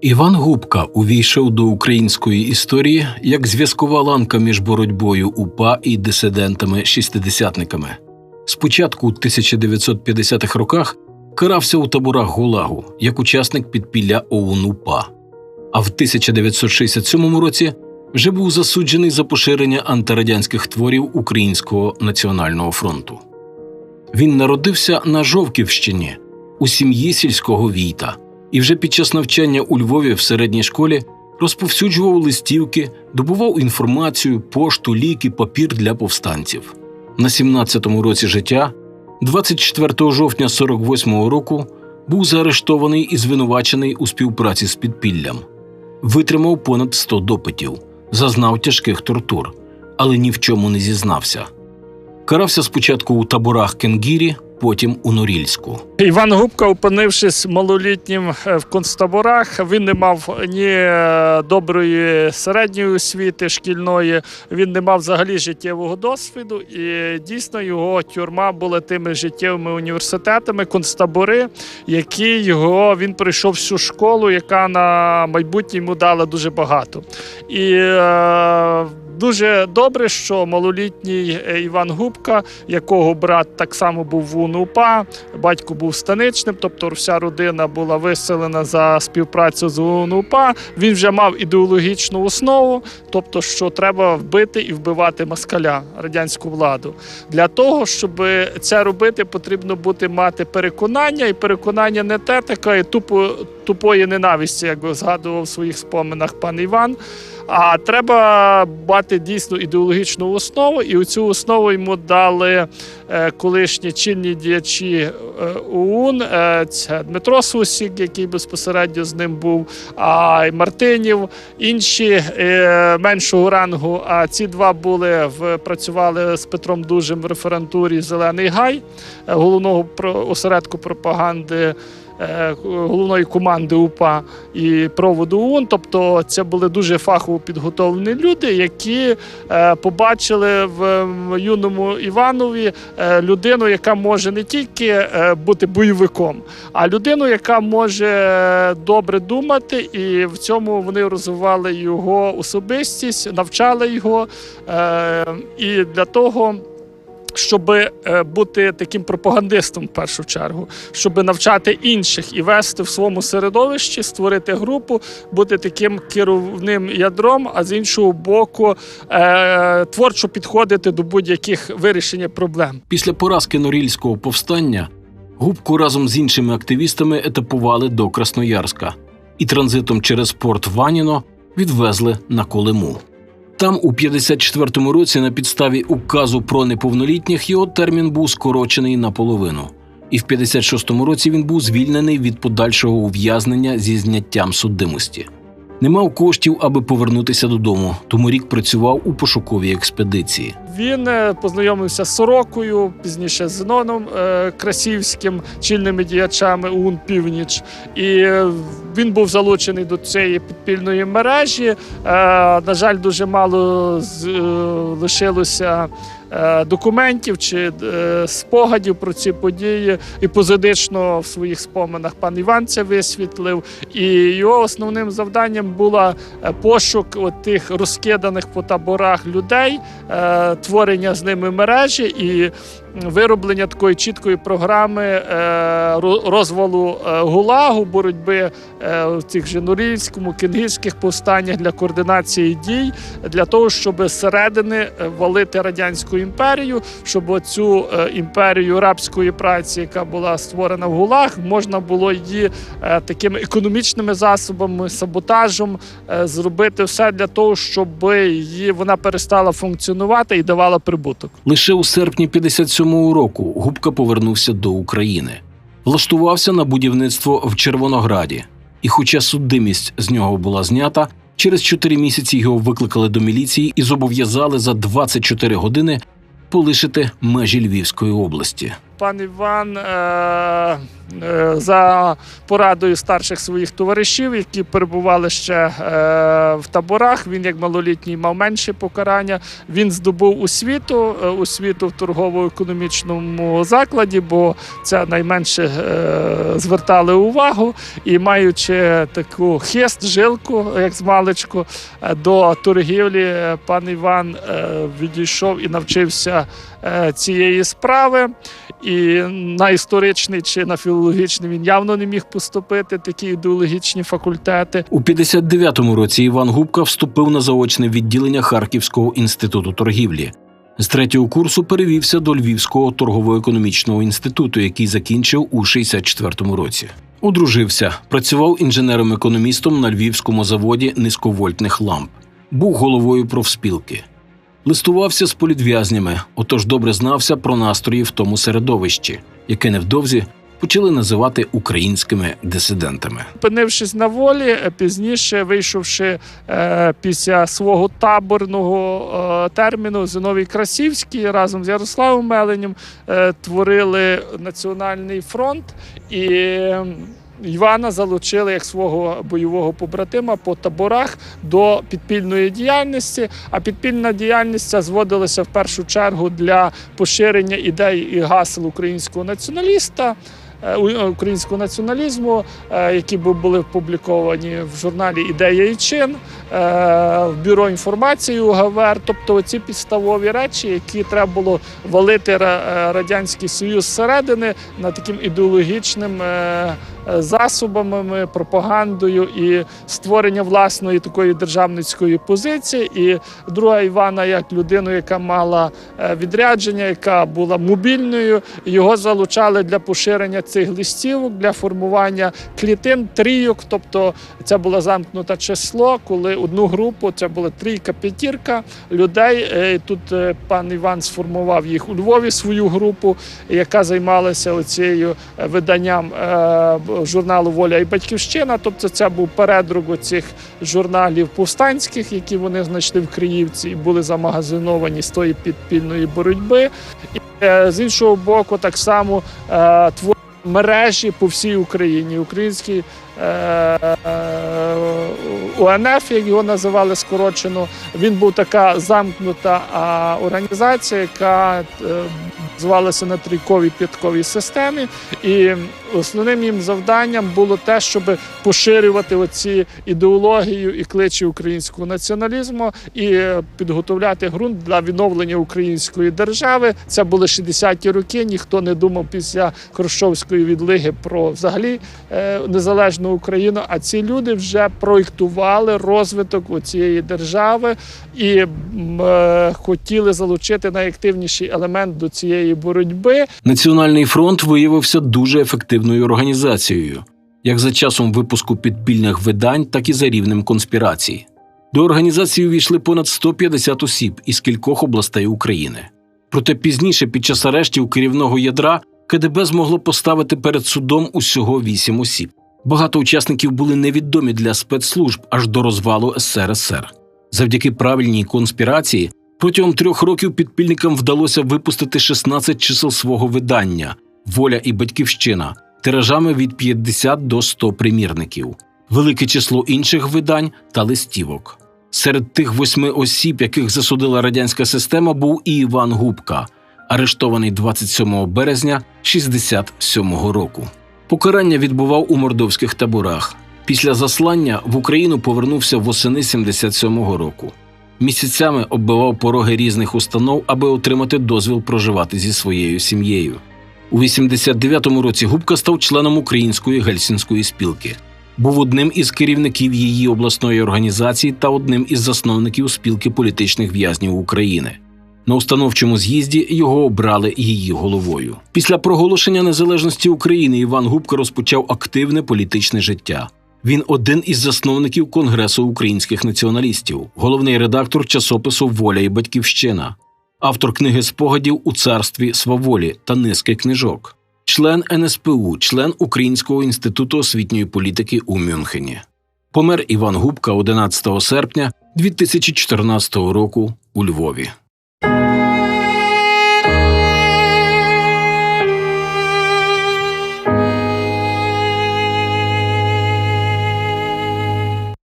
Іван Губка увійшов до української історії як зв'язкова ланка між боротьбою УПА і дисидентами-шістидесятниками. Спочатку у 1950-х роках карався у таборах ГУЛАГу як учасник підпілля ОУН УПА, а в 1967 році вже був засуджений за поширення антирадянських творів Українського національного фронту. Він народився на Жовківщині у сім'ї сільського війта і вже під час навчання у Львові в середній школі розповсюджував листівки, добував інформацію, пошту, ліки, папір для повстанців. На 17-му році життя, 24 жовтня 48-го року, був заарештований і звинувачений у співпраці з підпіллям. Витримав понад 100 допитів, зазнав тяжких тортур, але ні в чому не зізнався. Карався спочатку у таборах Кенгірі, потім у Норільську. Іван Губка, опинившись малолітнім е, в концтаборах, він не мав ні е, доброї середньої освіти шкільної, він не мав взагалі життєвого досвіду, і дійсно його тюрма була тими життєвими університетами, концтабори, які його він пройшов всю школу, яка на майбутнє йому дала дуже багато. І е, Дуже добре, що малолітній е, Іван Губка, якого брат так само був в УНУПА, батько був станичним, тобто вся родина була виселена за співпрацю з УНУПА. Він вже мав ідеологічну основу, тобто, що треба вбити і вбивати москаля радянську владу. Для того, щоб це робити, потрібно бути мати переконання, і переконання не те такої тупо тупої ненависті, як згадував в своїх споминах пан Іван. А треба мати дійсно ідеологічну основу, і цю основу йому дали е, колишні чинні діячі е, ОУН. Е, Це Дмитро Сусік, який безпосередньо з ним був, а й Мартинів, інші меншого рангу. А ці два були в працювали з Петром Дужим в референтурі Зелений Гай, головного осередку пропаганди головної команди УПА і проводу ОУН. Тобто це були дуже фахово підготовлені люди, які е, побачили в юному Іванові е, людину, яка може не тільки е, бути бойовиком, а людину, яка може е, добре думати, і в цьому вони розвивали його особистість, навчали його. Е, І для того щоб е, бути таким пропагандистом в першу чергу, щоб навчати інших і вести в своєму середовищі, створити групу, бути таким керівним ядром, а з іншого боку, е, творчо підходити до будь-яких вирішення проблем. Після поразки Норільського повстання Губку разом з іншими активістами етапували до Красноярська і транзитом через порт Ваніно відвезли на Колиму. Там у 54-му році на підставі указу про неповнолітніх його термін був скорочений наполовину. І в 56-му році він був звільнений від подальшого ув'язнення зі зняттям судимості. Не мав коштів, аби повернутися додому, тому рік працював у пошуковій експедиції. Він е, познайомився з Сорокою, пізніше з Зеноном е, Красівським, чільними діячами УН Північ. І е, він був залучений до цієї підпільної мережі. На жаль, дуже мало лишилося. Е, Документів чи е, спогадів про ці події, Епозодично в своїх споминах пан Іван це висвітлив. І його основним завданням було е, пошук тих розкиданих по таборах людей, творення з ними мережі і вироблення такої чіткої програми е, ро- розвалу е, ГУЛАГу, боротьби е, в цих же Норільському, кінгірських повстаннях для координації дій, для того, щоб зсередини валити радянську імперію, щоб цю імперію рабської праці, яка була створена в ГУЛАГ, можна було її такими економічними засобами, саботажем зробити все для того, щоб її вона перестала функціонувати і давала прибуток. Лише у серпні 57-го року Губка повернувся до України, влаштувався на будівництво в Червонограді, і, хоча судимість з нього була знята, через 4 місяці його викликали до міліції і зобов'язали за 24 години полишити межі Львівської області. Пан Іван е, е, за порадою старших своїх товаришів, які перебували ще е, в таборах. Він, як малолітній, мав менше покарання. Він здобув освіту, освіту в торгово-економічному закладі, бо це найменше звертали увагу. І маючи таку хист, жилку, як з маличку, до торгівлі, пан Іван відійшов і навчився цієї справи. І на історичний чи на філологічний він явно не міг поступити такі ідеологічні факультети. У 59-му році Іван Губка вступив на заочне відділення Харківського інституту торгівлі. З третього курсу перевівся до Львівського торгово-економічного інституту, який закінчив у 64-му році. Одружився, працював інженером-економістом на львівському заводі низьковольтних ламп, був головою профспілки. Листувався з політв'язнями, отож добре знався про настрої в тому середовищі, яке невдовзі почали називати українськими дисидентами. Опинившись на волі, е, пізніше вийшовши е, після свого таборного е, терміну, Зиновій Красівський разом з Ярославом Меленем е, творили Національний фронт і. Івана залучили як свого бойового побратима по таборах до підпільної діяльності. А підпільна діяльність зводилася в першу чергу для поширення ідей і гасел українського націоналіста. е, Українського націоналізму, е, які бу- були опубліковані в журналі Ідея і чин, е, в бюро інформації УГВР, тобто ці підставові речі, які треба було валити радянський союз зсередини на таким ідеологічним е, засобами, пропагандою і створення власної такої державницької позиції. І друга Івана, як людину, яка мала е, відрядження, яка була мобільною, його залучали для поширення цих листівок, для формування клітин, трійок. Тобто це було замкнуте число, коли одну групу це була трійка, п'ятірка людей. Е, Тут пан Іван сформував їх у Львові свою групу, яка займалася оцією виданням журналу Воля і Батьківщина. Тобто, це був передруг цих журналів повстанських, які вони знайшли в Криївці і були замагазиновані з тої підпільної боротьби. І е, з іншого боку, так само е, твор мережі по всій Україні. Український е, е, УНФ, як його називали скорочено, він був така замкнута організація, яка звалася на трійковій п'ятковій системі. І основним їм завданням було те, щоб поширювати оці ідеологію і кличі українського націоналізму і підготовляти ґрунт для відновлення української держави. Це були 60-ті роки. Ніхто не думав після Хрущовської відлиги про взагалі е, незалежну Україну. А ці люди вже проєктували розвиток цієї держави і е, хотіли залучити найактивніший елемент до цієї боротьби. Національний фронт виявився дуже ефективною організацією, як за часом випуску підпільних видань, так і за рівнем конспірації. До організації увійшли понад 150 осіб із кількох областей України. Проте пізніше, під час арештів керівного ядра, КДБ змогло поставити перед судом усього вісім осіб. Багато учасників були невідомі для спецслужб аж до розвалу СРСР. Завдяки правильній конспірації протягом трьох років підпільникам вдалося випустити 16 чисел свого видання Воля і батьківщина тиражами від 50 до 100 примірників, велике число інших видань та листівок. Серед тих восьми осіб, яких засудила радянська система, був і Іван Губка, арештований 27 березня 67-го року. Покарання відбував у мордовських таборах. Після заслання в Україну повернувся восени 77-го року. Місяцями оббивав пороги різних установ, аби отримати дозвіл проживати зі своєю сім'єю. У 89-му році Губка став членом Української гельсінської спілки. Був одним із керівників її обласної організації та одним із засновників спілки політичних в'язнів України. На установчому з'їзді його обрали її головою. Після проголошення незалежності України Іван Губка розпочав активне політичне життя. Він один із засновників Конгресу українських націоналістів, головний редактор часопису Воля і Батьківщина, автор книги спогадів у царстві сваволі та низки книжок, член НСПУ, член Українського інституту освітньої політики у Мюнхені. Помер Іван Губка 11 серпня 2014 року у Львові.